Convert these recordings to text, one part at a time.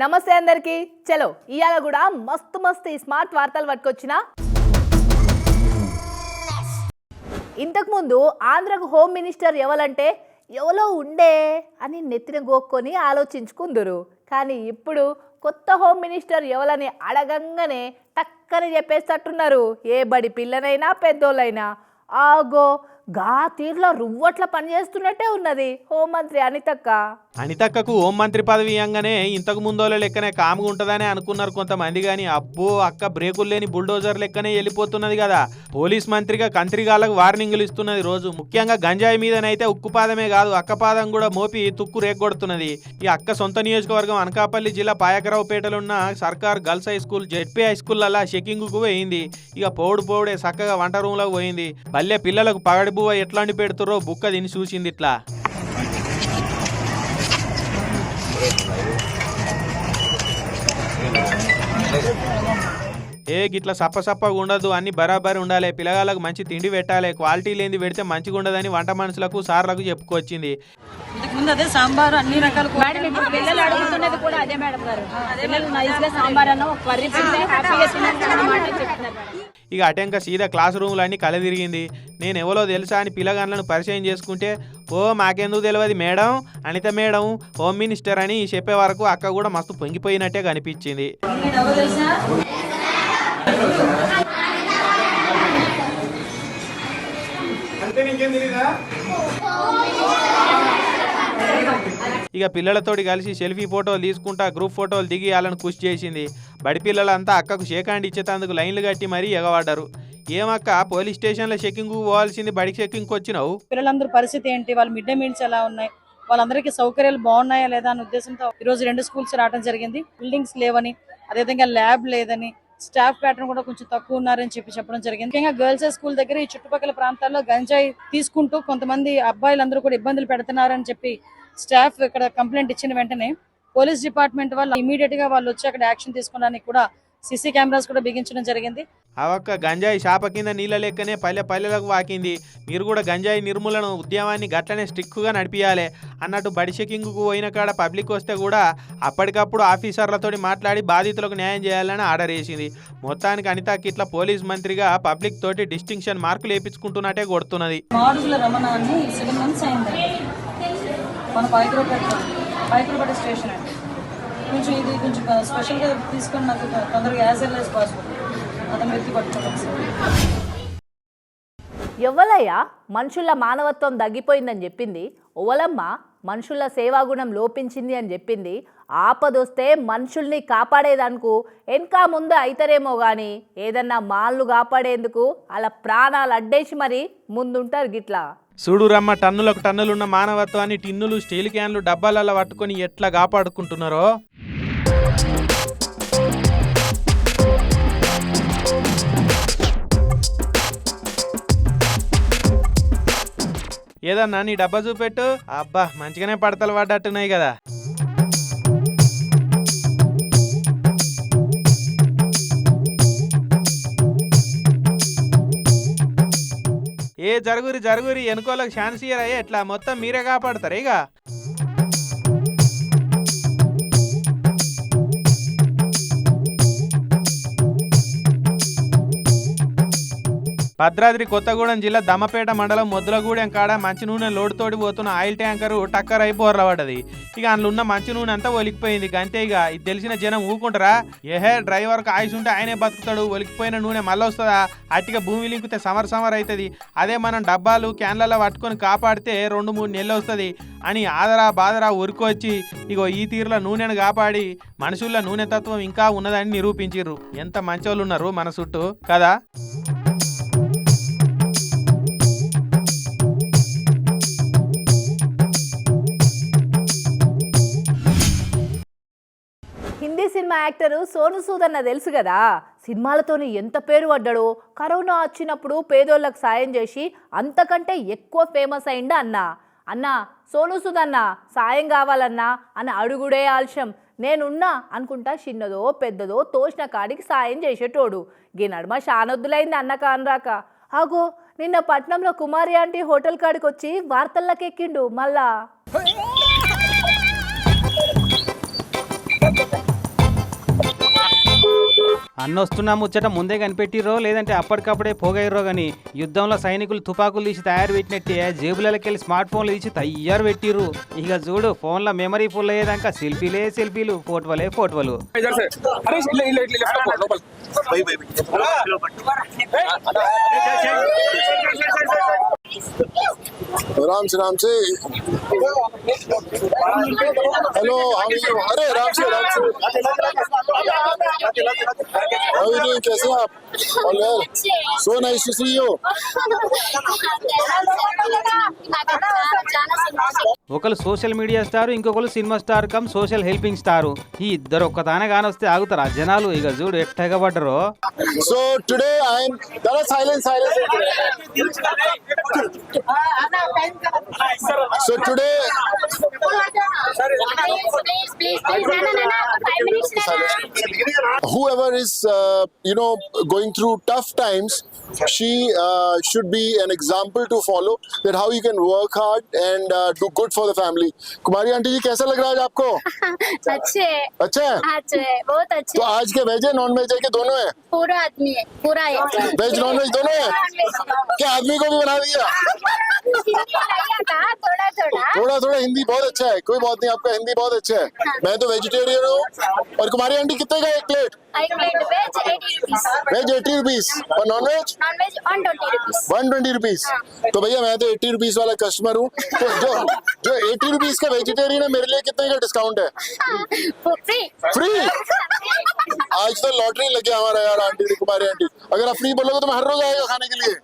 నమస్తే అందరికి. చలో ఇవాళ కూడా మస్తు మస్తు ఈ స్మార్ట్ వార్తలు పట్టుకొచ్చిన. ఇంతకుముందు ఆంధ్రకు హోమ్ మినిస్టర్ ఎవలంటే ఎవలో ఉండే? అని నెత్తిన గోక్కొని ఆలోచించుకుందురు. కానీ ఇప్పుడు కొత్త హోమ్ మినిస్టర్ ఎవలని అడగంగానే టక్కని చెప్పేస్తట్టున్నారు. ఏ బడి పిల్లనైనా పెద్దోళ్ళైనా. ఆగో గా తీర్లో రువ్వట్ల పనిచేస్తున్నట్టే ఉన్నది. హోంమంత్రి అనితక్క. అనితక్కకు హోం మంత్రి పదవి ఇవ్వగానే ఇంతకు ముందోళ్ళ లెక్కనే కాముగా ఉంటుందని అనుకున్నారు కొంతమంది కానీ అబ్బో అక్క బ్రేకులు లేని బుల్డోజర్ లెక్కనే వెళ్ళిపోతున్నది కదా. పోలీస్ మంత్రిగా కంత్రిగాళ్ళకు వార్నింగ్లు ఇస్తున్నది రోజు. ముఖ్యంగా గంజాయి మీదనైతే ఉక్కుపాదమే కాదు అక్కపాదం కూడా మోపి తుక్కు రేగొడుతున్నది. ఈ అక్క సొంత నియోజకవర్గం అనకాపల్లి జిల్లా పాయకరావుపేటలో ఉన్న సర్కార్ girls high school ZP high school అలా చెకింగ్కు పోయింది. ఇక పోడు పోడే చక్కగా వంట రూమ్లోకి పోయింది. పల్లె పిల్లలకు పగడి బువ్వ ఎట్లాంటి పెడుతురో బుక్క తిని చూసింది ఇట్లా ఏ గిట్ల సప్ప సప్పగా ఉండదు అన్ని బరాబరి ఉండాలి. పిల్లగాళ్ళకు మంచి తిండి పెట్టాలి. క్వాలిటీ లేనిది పెడితే మంచిగా ఉండదని వంట మనుషులకు సార్లకు చెప్పుకొచ్చింది. ఇంతకు ముందు అదే సాంబార్ అన్ని రకాల కూరలు. మేడం ఇప్పుడు పిల్లలు అడుగుతున్నది కూడా అదే మేడం గారు. పిల్లలు నైస్గా సాంబార్ అన్న ఒక కర్రీ పెడితే హ్యాపీగా తిన్నారన్నమాట చెప్తున్నారు మేడం. ఇక అటెంక సీదా క్లాస్ రూమ్లు అన్ని కలదిరిగింది. నేను ఎవరో తెలుసా అని పిల్లగాళ్ళను పరిచయం చేసుకుంటే ఓ మాకెందుకు తెలియదు madam? Anitha madam home minister అని చెప్పే వరకు అక్క కూడా మస్తు పొంగిపోయినట్టే కనిపించింది. నీకు ఇక పిల్లలతోటి కలిసి సెల్ఫీ ఫోటోలు తీసుకుంటా గ్రూప్ ఫోటోలు దిగి వాళ్ళని కృషి చేసింది. బడి పిల్లలంతా అక్కకు షేకాండ్ ఇచ్చేటందుకు లైన్లు కట్టి మరీ ఎగవాడారు. ఏమక్క పోలీస్ స్టేషన్లో చెక్కింగ్ పోవాల్సింది బడికి చెక్కింగ్కి వచ్చినావు పిల్లలందరూ పరిస్థితి ఏంటి? వాళ్ళ మిడ్ డే మీల్స్ ఎలా ఉన్నాయి? వాళ్ళందరికీ సౌకర్యాలు బాగున్నాయా లేదా అనే ఉద్దేశంతో ఈ రోజు రెండు స్కూల్స్ రావడం జరిగింది. బిల్డింగ్స్ లేవని అదేవిధంగా ల్యాబ్ లేదని స్టాఫ్ ప్యాటర్న్ కూడా కొంచెం తక్కువ ఉన్నారని చెప్పి చెప్పడం జరిగింది. ముఖ్యంగా గర్ల్స్ హై స్కూల్ దగ్గర ఈ చుట్టుపక్కల ప్రాంతాల్లో గంజాయి తీసుకుంటూ కొంతమంది అబ్బాయిలందరూ కూడా ఇబ్బందులు పెడుతున్నారని చెప్పి స్టాఫ్ ఇక్కడ కంప్లైంట్ ఇచ్చిన వెంటనే పోలీస్ డిపార్ట్మెంట్ వాళ్ళు ఇమీడియట్గా వాళ్ళు వచ్చి అక్కడ యాక్షన్ తీసుకోవడానికి కూడా సీసీ కెమెరాస్ కూడా బిగించడం జరిగింది. అవక్క గంజాయి శాప కింద నీళ్ళ లెక్కనే పల్లె పల్లెలకు వాకింది. మీరు కూడా గంజాయి నిర్మూలన ఉద్యమాన్ని గట్లనే స్టిక్కుగా నడిపియాలి. అన్నట్టు బడి చెకింగ్కు పోయిన కాడ పబ్లిక్ వస్తే కూడా అప్పటికప్పుడు ఆఫీసర్లతో మాట్లాడి బాధితులకు న్యాయం చేయాలని ఆర్డర్ వేసింది. మొత్తానికి అనితా ఇట్లా పోలీస్ మంత్రిగా పబ్లిక్ తోటి డిస్టింక్షన్ మార్కులు వేయించుకుంటున్నట్టే కొడుతున్నది. కొంచెం ఇది కొంచెం స్పెషల్గా తీసుకొని నాకు తొందరగా యాజ్ ఎల్ యాజ్ పాసిబుల్ ఎవ్వలయ్యా మనుషుల మానవత్వం తగ్గిపోయిందని చెప్పింది. ఓవలమ్మ మనుషుల సేవాగుణం లోపించింది అని చెప్పింది. ఆపదొస్తే మనుషుల్ని కాపాడేదానికి వెనక ముందు అయితరేమో కానీ ఏదన్నా మాళ్ళు కాపాడేందుకు అలా ప్రాణాలు అడ్డేసి మరి ముందుంటారు గిట్లా. చూడు రమ్మ టన్నులకు టన్నులున్న మానవత్వాన్ని టిన్నులు స్టీల్ క్యాన్లు డబ్బాలలో పట్టుకొని ఎట్లా కాపాడుకుంటున్నారో? ఏదన్నా నీ డబ్బా చూపెట్టు. అబ్బా మంచిగానే పడతలు పడ్డట్టున్నాయి కదా. ఏ జరుగురి జరుగురి ఎనుకోలకు ఛాన్స్ ఇయ్యరా? ఎట్లా మొత్తం మీరే కాపాడతారు ఇక. భద్రాద్రి కొత్తగూడెం జిల్లా దమ్మపేట మండలం మొద్దులగూడెం కాడ మంచి నూనె లోడుతోటి పోతున్న ఆయిల్ ట్యాంకరు టక్కర్ అయి బోర్లబడ్డది ఇక అందులో ఉన్న మంచి నూనె అంతా ఒలికిపోయింది. అంతే ఇక ఇది తెలిసిన జనం ఊకుంటారా? ఏహే డ్రైవర్కి ఆయుష్ ఉంటే ఆయనే బతుకుతాడు. ఒలికిపోయిన నూనె మళ్ళీ వస్తుందా అట్టిగా భూమి లింకితే సమర్ సమర్ అవుతుంది అదే మనం డబ్బాలు క్యాన్లలో పట్టుకొని కాపాడితే రెండు మూడు నెలలు వస్తుంది అని ఆదరా బాదరా ఉరికొచ్చి ఇగో ఈ తీరులో నూనెను కాపాడి మనుషుల్లో నూనె తత్వం ఇంకా ఉన్నదని నిరూపించారు ఎంత మంచోళ్ళు ఉన్నారు మన చుట్టూ కదా? సినిమా యాక్టరు సోను సూద్ అన్న తెలుసు కదా? సినిమాలతోనే ఎంత పేరు పడ్డాడో కరోనా వచ్చినప్పుడు పేదోళ్ళకు సాయం చేసి అంతకంటే ఎక్కువ ఫేమస్ అయిండు అన్న. అన్న సోను సూద్ అన్న సాయం కావాలన్నా అని అడుగుడే ఆలస్యం. నేనున్నా అనుకుంటా చిన్నదో పెద్దదో తోచిన కాడికి సాయం చేసేటోడు. గీ నడుమ షానొద్దులైంది అన్న కానరాక. ఆగో నిన్న పట్నంలో కుమారి ఆంటీ హోటల్ కాడికి వచ్చి వార్తల్లోకి ఎక్కిండు మళ్ళా అన్న వస్తున్నా ముచ్చట ముందే కనిపెట్టిరో లేదంటే అప్పటికప్పుడే పోగయ్యరో గాని యుద్ధంలో సైనికులు తుపాకులు తీసి తయారు పెట్టినట్టే జేబులకి వెళ్ళి స్మార్ట్ ఫోన్లు తీసి తయారు పెట్టిర్రు ఇక చూడు ఫోన్లో మెమరీ ఫుల్ అయ్యేదాకా సెల్ఫీలే సెల్ఫీలు ఫోటోలే ఫోటోలు इधर से अरे ले ले ले लेफ्ट को लोकल भाई भाई राम से राम से हेलो हाउ यू अरे राम से राम से हाउ यू डूइंग कैसे हैं आप all well so nice to see you ఒకరు సోషల్ మీడియా స్టార్ ఇంకొకరు cinema star cum social helping star ఈ ఇద్దరు ఒక్కతానే కానొస్తే ఆగుతారు జనాలు ఇక చూడు ఎట్టగబడ్డరో So today I am Dara silence silence whoever is uh, you know going through tough times she uh, should be an example to follow that how you can work hard and uh, do good for the family. Kumari aunty ji कैसा लग रहा है आज आपको? अच्छे है। अच्छा अच्छे बहुत अच्छे तो आज के वेज है नॉन वेज है कि दोनों है? पूरा आदमी है पूरा है। वेज नॉन वेज दोनों है? क्या आदमी को भी बना दिया? थोड़ा थोड़ा। थोड़ा थोड़ा हिंदी बहुत अच्छा है। कोई बात नहीं आपका हिंदी बहुत अच्छा है। मैं तो वेजिटेरियन हूँ। और कुमारी आंटी कितने का एक plate veg eighty rupees veg eighty rupees और non veg one twenty rupees one twenty rupees तो भैया मैं तो एट्टी रुपीज़ वाला कस्टमर हूँ। तो जो जो एटी रुपीज़ का वेजिटेरियन है मेरे लिए कितने का डिस्काउंट है? फ्री फ्री आज तो लॉटरी लग गया हमारा यार आंटी कुमारी आंटी अगर आप फ्री बोलोगे तो मैं हर रोज आएगा खाने के लिए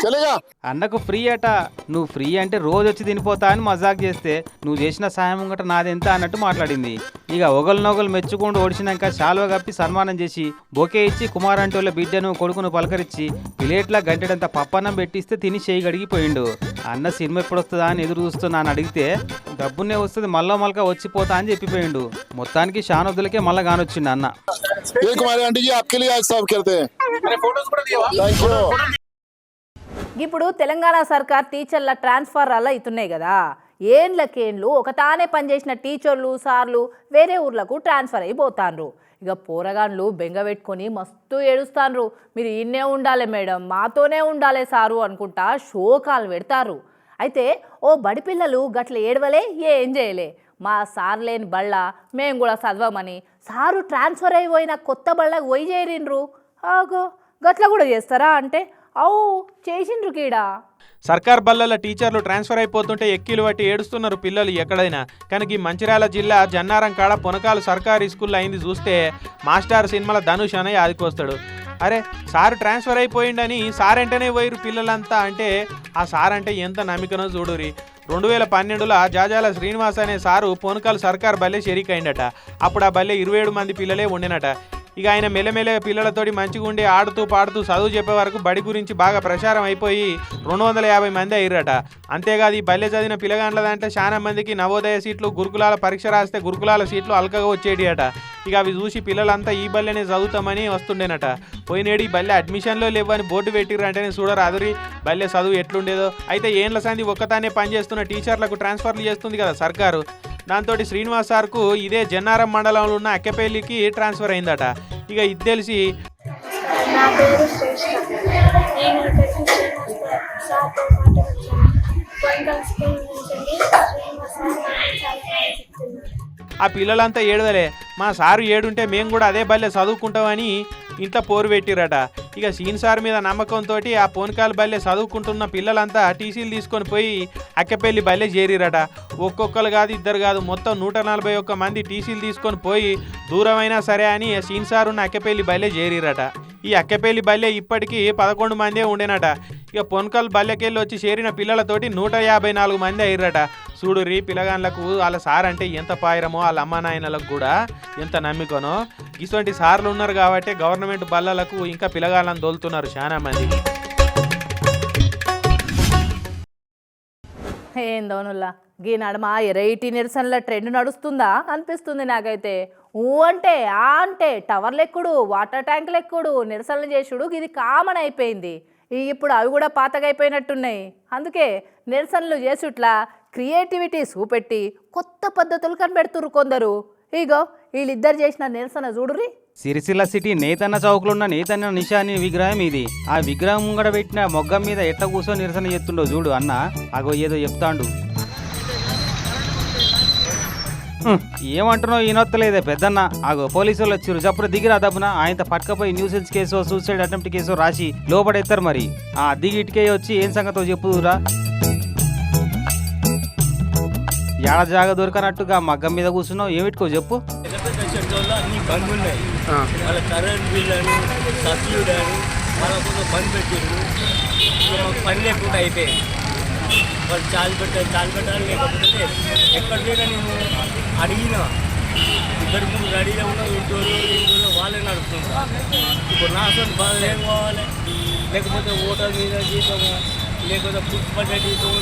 चलेगा అన్నకు ఫ్రీ అట నువ్వు ఫ్రీ అంటే రోజు వచ్చి తినిపోతా అని మజాక్ చేస్తే నువ్వు చేసిన సాయం ముంగట నాదెంత అన్నట్టు మాట్లాడింది ఇక ఒకరినొకరు మెచ్చుకుంటూ ఓడిచినాక శాలువ కప్పి సన్మానం చేసి బొకే ఇచ్చి కుమార్ అంటే వాళ్ళ బిడ్డను కొడుకును పలకరించి ప్లేట్ల గంటెడంత పప్పన్నం పెట్టిస్తే తిని చేయి గడిగిపోయిండు అన్న సినిమా ఎప్పుడు వస్తుందా అని ఎదురు చూస్తున్నా అని అడిగితే డబ్బునే వస్తుంది మళ్ళా మళ్ళా వచ్చిపోతా అని చెప్పిపోయిండు మొత్తానికి షానొద్దులకే మళ్ళా కానొచ్చిండు అన్న ये कुमारी आंटी जी आपके लिए आज सर्व करते हैं अरे फोटोज కూడా दिया थैंक यू ఇప్పుడు తెలంగాణ సర్కార్ టీచర్ల ట్రాన్స్ఫర్ అలా అవుతున్నాయి కదా ఏండ్లకేండ్లు ఒకతానే పనిచేసిన టీచర్లు సార్లు వేరే ఊర్లకు ట్రాన్స్ఫర్ అయిపోతాండ్రు ఇక పోరగాన్లు బెంగ పెట్టుకొని మస్తు ఏడుస్తాండ్రు మీరు ఇన్నే ఉండాలి మేడం మాతోనే ఉండాలి సారు అనుకుంటా శోకాలు పెడతారు అయితే ఓ బడి పిల్లలు గట్ల ఏడవలే ఏం చేయలే మా సార్ లేని బళ్ళ మేము కూడా చదవమని సారు ట్రాన్స్ఫర్ అయిపోయిన కొత్త బళ్ళకి పోయి చేరిండ్రు. ఆగో గట్ల కూడా చేస్తారా అంటే? అవు చేసిండ్రు కీడా? సర్కార్ బళ్ళల టీచర్లు ట్రాన్స్ఫర్ అయిపోతుంటే ఎక్కిలు పట్టి ఏడుస్తున్నారు పిల్లలు ఎక్కడైనా. కనుక ఈ మంచిర్యాల జిల్లా జన్నారం కాడ పొనకాలు సర్కారీ స్కూల్లో అయింది చూస్తే మాస్టార్ సినిమాల ధనుష్ అనే ఆదికొస్తాడు అరే సార్ ట్రాన్స్ఫర్ అయిపోయిండని సార్ అంటేనే పోయిరు పిల్లలంతా అంటే ఆ సార్ అంటే ఎంత నమ్మికనో చూడురి రెండు వేల పన్నెండులో జాజాల శ్రీనివాస్ అనే సారు పొనకాలు సర్కార్ బల్లె షెరీక్ అయిండట అప్పుడు ఆ బల్లె ఇరవై ఏడు మంది పిల్లలే ఉండినట ఇక ఆయన మెల్లమెల్ల పిల్లలతోటి మంచిగా ఉండి ఆడుతూ పాడుతూ చదువు చెప్పే వరకు బడి గురించి బాగా ప్రచారం అయిపోయి రెండు వందల యాభై మంది అయ్యారట అంతేకాదు ఈ బల్లె చదివిన పిల్లగాండ్ల దాంట్లో చాలా మందికి నవోదయ సీట్లు గురుకులాల పరీక్ష రాస్తే గురుకులాల సీట్లు అల్కగా వచ్చేటి అట ఇక అవి చూసి పిల్లలంతా ఈ బల్లెనే చదువుతామని వస్తుండేనట. పోయినేడు ఈ బల్లె అడ్మిషన్లో లేవని బోర్డు పెట్టిర్రు అంటేనే చూడరు అదురి బల్లె చదువు ఎట్లుండేదో. అయితే ఏండ్ల సంది ఒక్కతానే పనిచేస్తున్న టీచర్లకు ట్రాన్స్ఫర్లు చేస్తుంది కదా సర్కారు. దాంతో శ్రీనివాస్ సార్కు ఇదే జన్నారం మండలంలో ఉన్న అక్కెపల్లికి ట్రాన్స్ఫర్ అయిందట. ఇక ఇది తెలిసి నా పేరు శ్రేష్ఠ నేను ఇక్కడికి సార్తో పాటు వచ్చాను. స్కూల్ నుంచి శ్రీనివాస్ సార్ నాకు చాలా ఆ పిల్లలంతా ఏడవలే. మా సారు ఏడుంటే మేము కూడా అదే బల్లె చదువుకుంటామని ఇంట్లో పోరు పెట్టిరట ఇక సీన్ సార్ మీద నమ్మకంతో ఆ పోనకాల బల్లె చదువుకుంటున్న పిల్లలంతా టీసీలు తీసుకొని పోయి అక్కపెల్లి బల్లె చేరిరట ఒక్కొక్కరు కాదు ఇద్దరు కాదు మొత్తం నూట నలభై ఒక్క మంది టీసీలు తీసుకొని పోయి దూరమైనా సరే అని సీన్ సార్ ఉన్న అక్కపెల్లి బల్లె చేరిరట ఈ అక్కపెల్లి బల్లె ఇప్పటికీ పదకొండు మందే ఉండేనట. ఇక పొన్కల్ బల్లెకెళ్ళి వచ్చి చేరిన పిల్లలతోటి నూట యాభై నాలుగు మంది అయ్యారట చూడు రీ పిల్లగాన్లకు వాళ్ళ సార్ అంటే ఎంత పాయరమో వాళ్ళ అమ్మ నాయనలకు కూడా ఎంత నమ్మికనో. ఇటువంటి సార్లు ఉన్నారు కాబట్టి గవర్నమెంట్ బల్లలకు ఇంకా పిల్లగాళ్ళని దోలుతున్నారు చాలా మంది. ఏందోనుల్లా గీ నడమ ఎరైటీ నిరసనల ట్రెండ్ నడుస్తుందా? అనిపిస్తుంది నాకైతే. ఊ అంటే ఆ అంటే టవర్లు ఎక్కుడు వాటర్ ట్యాంకులు ఎక్కుడు నిరసనలు చేసుడు ఇది కామన్ అయిపోయింది. ఇప్పుడు అవి కూడా పాతగైపోయినట్టున్నాయి. అందుకే నిరసనలు చేసుట్లా క్రియేటివిటీ చూపెట్టి కొత్త పద్ధతులు కనిపెడుతురు కొందరు. ఇగో వీళ్ళిద్దరు చేసిన నిరసన చూడురి సిరిసిల్ల సిటీ నేతన్న చౌక్లో ఉన్న నేతన్న నిషాని విగ్రహం ఇది. ఆ విగ్రహం ముంగడ పెట్టిన మొగ్గం మీద ఎట్ట కూర్చొని నిరసన చేస్తుండో చూడు అన్న. అగో ఏదో చెప్తాండు. ఏమంటున్నావు? ఈనొత్తలేదే పెద్దన్న. ఆగో పోలీసు వాళ్ళు వచ్చారు. జప్పుడు దిగిరా దబ్బున. ఆయనతో పట్టుకపోయి nuisance case suicide attempt case రాసి లోపడేస్తారు మరి. ఆ దిగి ఇటుకే వచ్చి ఏం సంగతో చెప్పుదురా ఏడ జాగ దొరకనట్టుగా మగ్గం మీద కూర్చున్నావు? ఏమిటికో చెప్పు. పని లేకుండా అయిపోయింది. వాళ్ళు చాలు పెట్టారు చాలు పెట్టాలి లేకపోతే ఎక్కడ పోయినా నేను అడిగిన. ఇద్దరు ముగ్గురు రెడీగా ఉన్నాం ఇంట్లో ఇంట్లో వాళ్ళే నడుపుతుంటారు. ఇప్పుడు నా అసలు బాధ ఏం కావాలి? లేకపోతే ఓటర్ మీద జీతము లేకపోతే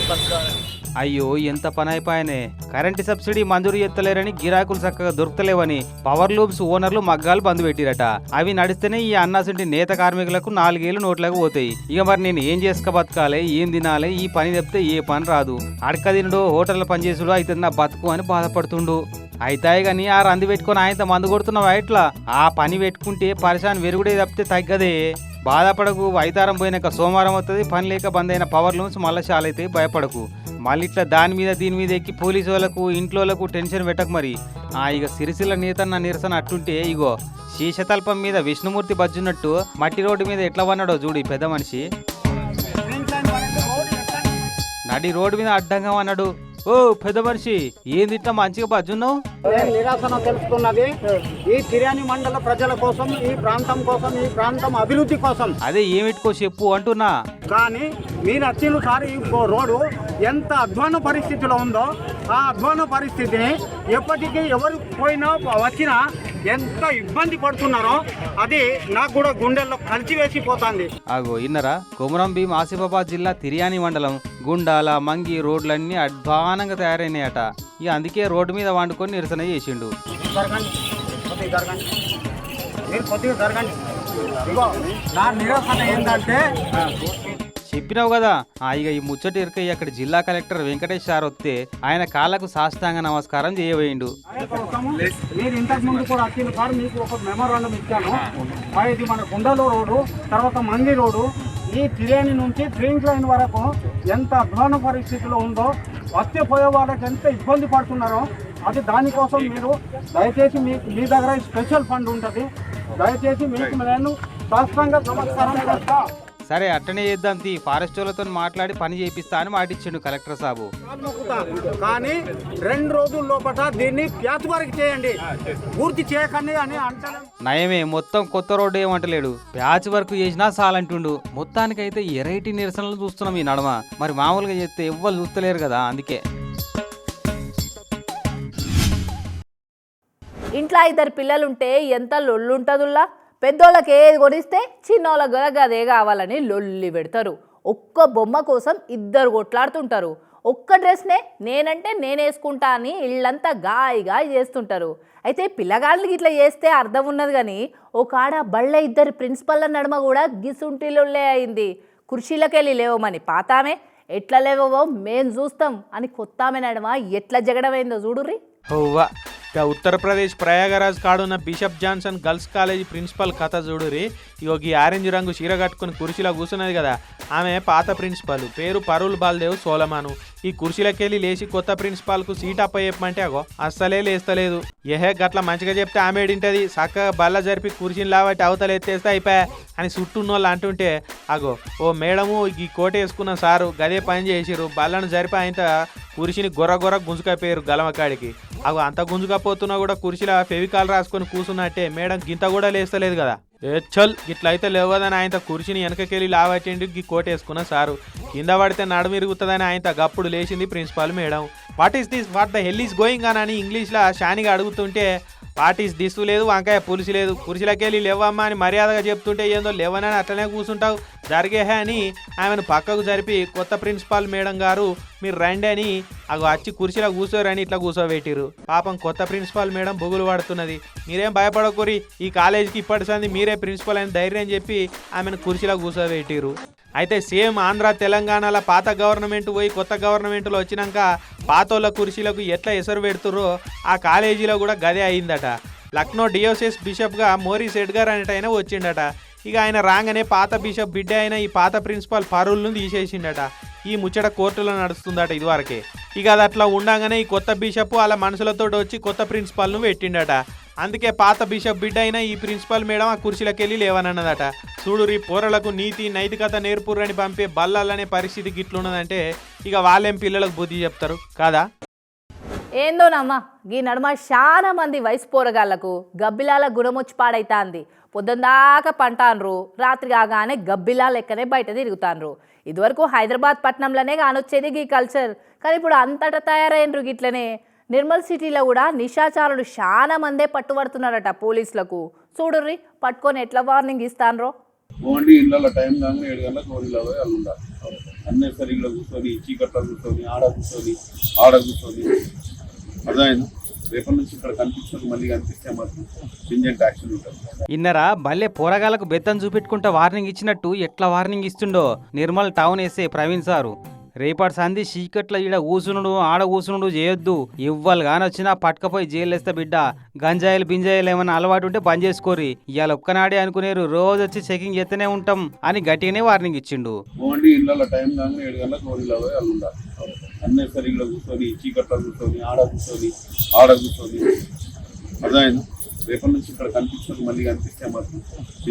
బతకాలి అయ్యో ఎంత పని కరెంటు సబ్సిడీ మంజూరు చేస్తలేరని గిరాకులు చక్కగా దొరకలేవని పవర్ లూమ్స్ ఓనర్లు మగ్గాలు బంద్ పెట్టిరట. అవి నడిస్తేనే ఈ అన్నాసింటి నేత కార్మికులకు నాలుగేళ్ళు నోట్లకు పోతాయి. ఇక మరి నేను ఏం చేసుక బతకాలి ఏం తినాలి ఈ పని చెప్తే ఏ పని రాదు. అడక తినడు హోటల్లో పనిచేసుడు అయితే నా బతుకు అని బాధపడుతుండు. అయితే కానీ ఆ రంది పెట్టుకొని ఆయనతో మందు కొడుతున్నావు ఇట్లా ఆ పని పెట్టుకుంటే పరిశాన్ వెరుగుడే తప్పితే తగ్గదే. బాధపడకు వైతారం పోయినాక సోమవారం వస్తుంది పని లేక బంద్ అయిన పవర్ లూమ్స్ మళ్ళీ చాలైతే భయపడకు. మళ్ళీ ఇట్లా దాని మీద దీని మీద ఎక్కి పోలీసు వాళ్ళకు ఇంట్లోలకు టెన్షన్ పెట్టకు మరి. ఆ ఇక సిరిసిల్ల నేతన్న నిరసన అట్టుంటే ఇగో శీషతల్పం మీద విష్ణుమూర్తి బజ్జున్నట్టు మట్టి రోడ్డు మీద ఎట్లా వన్నాడో చూడు ఈ పెద్ద మనిషి. నడి రోడ్డు మీద అడ్డంగా అన్నాడు ఓ పెద్ద మనిషి ఏంది ఇట్లా మంచిగా బజ్జున్నావు? నేను నిరాశన తెలుసుకున్నది. ఈ తిర్యాని మండల ప్రజల కోసం ఈ ప్రాంతం కోసం ఈ ప్రాంతం అభివృద్ధి కోసం. అదే ఏమిటికో చెప్పు అంటున్నా. కానీ మీరు వచ్చిన సారి ఈ రోడ్డు ఎంత అధ్వాన పరిస్థితిలో ఉందో ఆ అధ్వాన పరిస్థితిని ఎప్పటికీ ఎవరు పోయినా వచ్చినా ఎంత ఇబ్బంది పడుతున్నారో అది నాకు కూడా గుండెల్లో కలిసివేసిపోతుంది అగో ఇన్నరా? కొమరం భీం ఆసిఫాబాద్ జిల్లా తిరియాని మండలం గుండాల మంగి రోడ్లన్నీ అధ్వానంగా తయారైనాయట. ఇక అందుకే రోడ్డు మీద వండుకొని నిరసన చేసిండు. మీరు కొద్దిగా జరగండి. ఇగో నా నిరసన ఏంటంటే చెప్పినావు కదా. ఆ ఇక ఈ ముచ్చట ఇరకయ్య అక్కడ జిల్లా కలెక్టర్ వెంకటేష్ సార్ వస్తే ఆయన కాళ్ళకు సాష్టాంగ నమస్కారం చేయబోయిండు. మీరు ఇంతకు ముందు కూడా వచ్చిన సార్ మీకు ఒక మెమోరాండం ఇచ్చాను. ఇది మన గుండెలో రోడ్డు తర్వాత మంది రోడ్డు. ఈ తిరేని నుంచి డ్రింక్ లైన్ వరకు ఎంత అధ్వాన పరిస్థితిలో ఉందో వచ్చే పోయే వాళ్ళకి ఎంత ఇబ్బంది పడుతున్నారో అది దానికోసం మీరు దయచేసి మీ మీ దగ్గర స్పెషల్ ఫండ్ ఉంటుంది. దయచేసి మీకు నేను స్పష్టంగా నమస్కారం చేస్తాను సరే అట్టనే చేద్దాం తీ. ఫారెస్ట్ వాళ్ళతో మాట్లాడి పని చేపిస్తా అని మాటిచ్చిండు కలెక్టర్ సాబు. కానీ రెండు రోజుల లోపల దీన్ని ప్యాచ్ వరకు చేయండి. పూర్తి చేయకండి అని అంటాను నయమే మొత్తం కొత్త రోడ్డు ఏమంటలేడు. ప్యాచ్ వర్క్ చేసినా చాలంటుండు మొత్తానికైతే ఎరైటీ నిరసనలు చూస్తున్నాం ఈ నడమ. మరి మామూలుగా చేస్తే ఎవ్వరు చూస్తలేరు కదా అందుకే. ఇంట్లో ఇద్దరు పిల్లలుంటే ఎంత లొల్లుంటుందిలా పెద్దోళ్ళకి ఏది కొనిస్తే చిన్నోళ్ళకి కూడా గదే కావాలని లొల్లి పెడతారు. ఒక్క బొమ్మ కోసం ఇద్దరు కొట్లాడుతుంటారు. ఒక్క డ్రెస్నే నేనంటే నేనేసుకుంటా అని ఇళ్ళంతా గాయిగా చేస్తుంటారు. అయితే పిల్లగాళ్ళకి ఇట్లా చేస్తే అర్థం ఉన్నది కానీ ఒక ఆడ బళ్ళ ఇద్దరు ప్రిన్సిపల్ల నడుమ కూడా గిసుంటిలొల్లే అయింది. కుర్చీలకెళ్ళి లేవమని పాతామే ఎట్లా లేవో మేం చూస్తాం అని కొత్తామే నడుమ ఎట్లా జగడమైందో చూడుర్రి. ఇక Uttar Pradesh Prayagraj కాడున్న bishop Johnson girls college principal కథ చూడురి. ఇగో ఈ ఆరెంజ్ రంగు చీర కట్టుకుని కుర్చీలో కూర్చున్నది కదా. ఆమె పాత ప్రిన్సిపల్. పేరు పరుల్ బాల్దేవ్ సోలమాను. ఈ కుర్చీలకెళ్ళి లేచి కొత్త ప్రిన్సిపాల్కు సీట్ అప్ప చెప్పమంటే అగో అస్సలే లేస్తలేదు. ఏహే గట్ల మంచిగా చెప్తే ఆమె ఏడింటది? చక్కగా బల్ల జరిపి కుర్చీని లాబట్టి అవతల ఎత్తేస్తే అయిపోయా అని చుట్టూన్న వాళ్ళు అంటుంటే అగో ఓ మేడము ఈ కోట వేసుకున్న సారు గదే పని చేసిరు బల్లను జరిపి ఆయన కురిసిని గొర్ర గొర్ర గుంజుకపోయారు గలమకాడికి. అగో అంత గుంజుకపోతున్నా కూడా కుర్చీలో ఫెవికాల్ రాసుకొని కూర్చున్నట్టే మేడం గింత కూడా లేస్తలేదు కదా. ఏ చల్ ఇట్లా అయితే లేవదని ఆయన కుర్చీని వెనకకెళ్ళి లావట్టండి గీ కోట వేసుకున్న సారు. కింద పడితే నడుమిరుగుతుందని ఆయన గప్పుడు లేచింది principal madam. What is this? What the hell is going అని ఇంగ్లీష్లో షానిగా అడుగుతుంటే పార్టీస్ ఈస్ లేదు వంకాయ పులుసు లేదు. కుర్చీలకెళ్ళి లేవమ్మా అని మర్యాదగా చెప్తుంటే ఏందో లేవనని అట్లనే కూర్చుంటావు జరిగేహే అని ఆమెను పక్కకు జరిపి కొత్త ప్రిన్సిపాల్ మేడం గారు మీరు రండి అని అవి వచ్చి కుర్చీలో కూర్చోరని ఇట్లా కూర్చోబెట్టిరు పాపం కొత్త ప్రిన్సిపాల్ మేడం బుగులు పడుతున్నది. మీరేం భయపడకూరి ఈ కాలేజీకి ఇప్పటి సంది మీరే ప్రిన్సిపాల్ అని ధైర్యం చెప్పి ఆమెను కుర్చీలో కూర్చోబెట్టిరు అయితే సేమ్ ఆంధ్ర తెలంగాణలో పాత గవర్నమెంట్ పోయి కొత్త గవర్నమెంట్లో వచ్చినాక పాతోళ్ళ కుర్చీలకు ఎట్లా ఎసరు పెడుతురో ఆ కాలేజీలో కూడా గదే అయిందట. లక్నో డియోసెస్ బిషప్గా మోరీస్ ఎడ్గర్ అనేట వచ్చిండట. ఇక ఆయన రాగానే పాత బిషప్ బిడ్డ అయిన ఈ పాత ప్రిన్సిపాల్ పరువులను తీసేసిండట. ఈ ముచ్చట కోర్టులో నడుస్తుందట ఇదివరకే. ఇక అది అట్లా ఉండగానే ఈ కొత్త బిషప్ అలా మనసులతో వచ్చి కొత్త ప్రిన్సిపాల్ను పెట్టిండట. అందుకే పాత బిషప్ బిడ్డ అయిన ఈ ప్రిన్సిపల్ మేడం ఆ కుర్చీలకెళ్ళి లేవనన్నదట. చూడురి పోరలకు నీతి నైతికత నేర్పురని పంపే బల్లాలనే పరిస్థితి గిట్లున్నదంటే ఇక వాళ్ళేం పిల్లలకు బుద్ధి చెప్తారు? కాదా? ఏందోనమ్మా ఈ నడుమ చాలా మంది వయసు పోరగాళ్ళకు గబ్బిలాల గుణమొచ్చి పాడైతాంది. పొద్దుందాకా పంటాన్రు రాత్రి కాగానే గబ్బిలా లెక్కనే బయట తిరుగుతాన్రు. ఇదివరకు హైదరాబాద్ పట్టణంలోనే కానొచ్చేది గీ కల్చర్. కానీ ఇప్పుడు అంతటా తయారైనరు గిట్లనే. నిర్మల్ సిటీలో కూడా నిశాచారులు చాలా మందే పట్టుబడుతున్నారట పోలీసులకు. చూడుర్రి పట్టుకొని ఎట్లా వార్నింగ్ ఇస్తాన్రో? ఓన్లీ ఇళ్ళ టైం కానీ ఏడు గంటలకు ఓన్లీలో పోయి వాళ్ళు ఉండాలి కూర్చొని చీకట్లో కూర్చొని ఆడ కూర్చొని ఆడ కూర్చొని. అర్థమైందా? రేపటి నుంచి ఇక్కడ కనిపించదు మళ్ళీ కనిపిస్తే మాత్రం సింజెంట్ యాక్షన్ ఉంటుంది. ఇన్నరా భలే పోరగాళ్ళకు బెత్తం చూపెట్టుకుంటా వార్నింగ్ ఇచ్చినట్టు ఎట్లా warning ఇస్తుండో Nirmal town SA Praveen sir. రేపటి సంధి చీకట్ల ఈడ ఊసునుడు ఆడ ఊసునుడు చేయొద్దు. ఇవ్వాలి కానొచ్చినా పట్టుకపోయి జైలేస్తే బిడ్డ. గంజాయిలు బింజాయిలు ఏమైనా అలవాటు ఉంటే బంద్ చేసుకోరి ఇవాళ ఒక్కనాడే అనుకునేరు రోజు వచ్చి చెకింగ్ చేస్తూనే ఉంటాం అని గట్టిగానే వార్నింగ్ ఇచ్చిండు. ఓన్లీ ఇళ్ళ టైం ఏడు గంటలకు పోయి వాళ్ళు కూర్చొని చీకట్లో కూర్చొని ఆడ కూర్చొని ఆడ కూర్చొని. అర్థమైందా? రేపటి నుంచి ఇక్కడ కనిపించదు మళ్ళీ కనిపిస్తే మాత్రం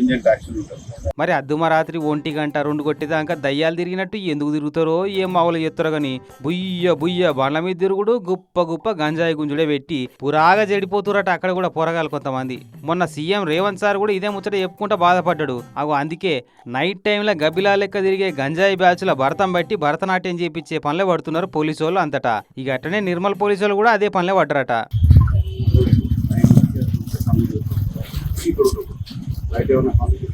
ఇంజెంట్ యాక్షన్ ఉంటుంది. మరి అద్దుమ రాత్రి ఒంటి గంట రెండు కొట్టేదాకా దయ్యాలు తిరిగినట్టు ఎందుకు తిరుగుతారో ఏం మావులు చెప్తారో కానీ బుయ్య బుయ్య బండ్ల మీద తిరుగుడు గుప్ప గుప్ప గంజాయి గుంజుడే పెట్టి పురాగా చెడిపోతురట అక్కడ కూడా పొరగాలి కొంతమంది. మొన్న సీఎం రేవంత్ సార్ కూడా ఇదే ముచ్చట చెప్పుకుంటా బాధపడ్డాడు. అగో అందుకే నైట్ టైంలో గబ్బిలా లెక్క తిరిగే గంజాయి బ్యాచ్ల భరతం బట్టి భరతనాట్యం చేపించే పనులే పడుతున్నారు పోలీసు వాళ్ళు అంతటా. ఇక అట్టనే నిర్మల్ పోలీసు వాళ్ళు కూడా అదే పనులే పడ్డరట. ఇప్పుడు బయట ఏమైనా పనులు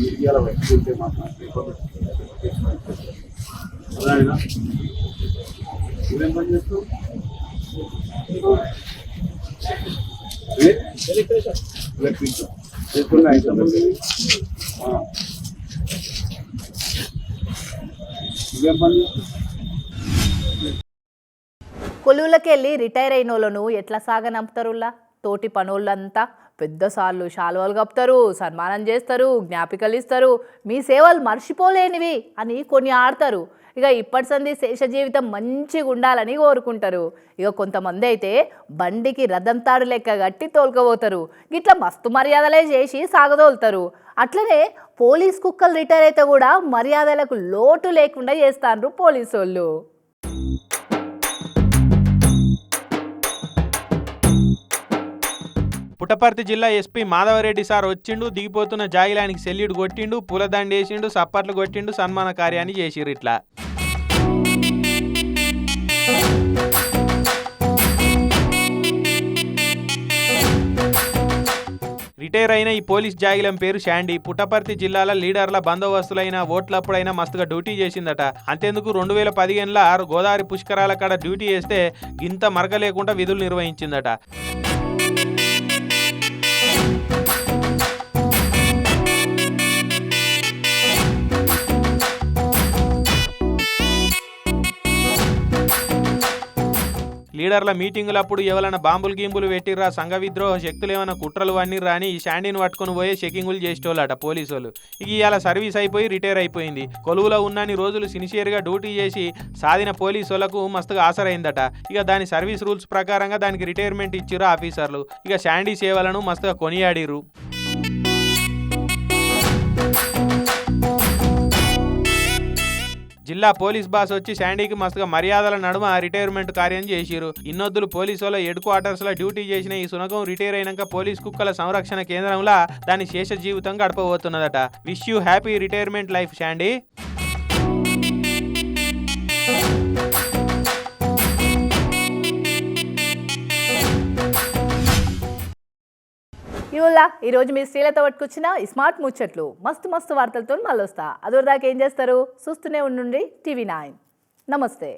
మీడియాలో వ్యక్తి మాత్రం అర్థమైందా నువ్వేం పని చేస్తాం ఏ? ఎలక్ట్రిక్ పని కొలువులకెళ్ళి రిటైర్ అయినోళ్ళను ఎట్లా సాగనంపుతారులా తోటి పనులంతా పెద్ద సార్లు శాలువాలు కప్తారు సన్మానం చేస్తారు జ్ఞాపికలు ఇస్తారు. మీ సేవలు మర్చిపోలేనివి అని కొన్ని ఆడతారు. ఇక ఇప్పటి సంది శేష జీవితం మంచిగా ఉండాలని కోరుకుంటారు. ఇక కొంతమంది అయితే బండికి రథం తాడు లెక్క కట్టి తోలుకపోతారు. గిట్ల మస్తు మర్యాదలే చేసి సాగదోలుతారు. అట్లనే పోలీస్ కుక్కలు రిటైర్ అయితే కూడా మర్యాదలకు లోటు లేకుండా చేస్తాండ్రు పోలీసు వాళ్ళు పుట్టపర్తి జిల్లా ఎస్పీ మాధవరెడ్డి సార్ వచ్చిండు దిగిపోతున్న జాగిలానికి సెల్యూట్ కొట్టిండు పూలదండ వేసిండు సప్పట్లు కొట్టిండు సన్మాన కార్యాన్ని చేసిరు ఇట్లా. రిటైర్ అయిన ఈ పోలీస్ జాగిలం పేరు శాండీ. పుట్టపర్తి జిల్లాల లీడర్ల బందోబస్తులైన ఓట్లప్పుడైనా మస్తుగా డ్యూటీ చేసిందట. అంతేందుకు రెండు వేల పదిహేనుల గోదావరి పుష్కరాల కాడ డ్యూటీ చేస్తే గింత మరక లేకుండా విధులు నిర్వహించిందట. లీడర్ల మీటింగులప్పుడు ఎవరైనా బాంబులు గీంబులు పెట్టిర్రా సంఘ విద్రోహ శక్తులు ఏమైనా కుట్రలు వన్నిర్రా అని ఈ శాండీని పట్టుకొని పోయి చెకింగులు చేసేటోళ్ళట పోలీసు వాళ్ళు ఇక ఇవాళ సర్వీస్ అయిపోయి రిటైర్ అయిపోయింది. కొలువులో ఉన్నన్ని రోజులు సిన్సియర్గా డ్యూటీ చేసి సాధిన పోలీసు వాళ్ళకు మస్తుగా ఆసరైందట. ఇక దాని సర్వీస్ రూల్స్ ప్రకారంగా దానికి రిటైర్మెంట్ ఇచ్చిర్రు ఆఫీసర్లు. ఇక శాండీ సేవలను మస్తుగా కొనియాడిర్రు. జిల్లా పోలీస్ బాస్ వచ్చి శాండీకి మస్తుగా మర్యాదల నడుమ రిటైర్మెంట్ కార్యం చేసిరు ఇన్నొద్దులు పోలీసుల వాళ్ళ హెడ్ క్వార్టర్స్లో డ్యూటీ చేసిన ఈ సునకం రిటైర్ అయినాక పోలీస్ కుక్కల సంరక్షణ కేంద్రంలో దాని శేష జీవితం గడపబోతున్నదట. Wish you happy retirement life Sandy. ఇవల్ల ఈరోజు మీ స్త్రీలతో పట్టుకొచ్చిన స్మార్ట్ ముచ్చట్లు. మస్తు మస్తు వార్తలతో మళ్ళీ వస్తా అదొరదాకా ఏం చేస్తారు? చూస్తూనే ఉండండి టీవీ నైన్. నమస్తే.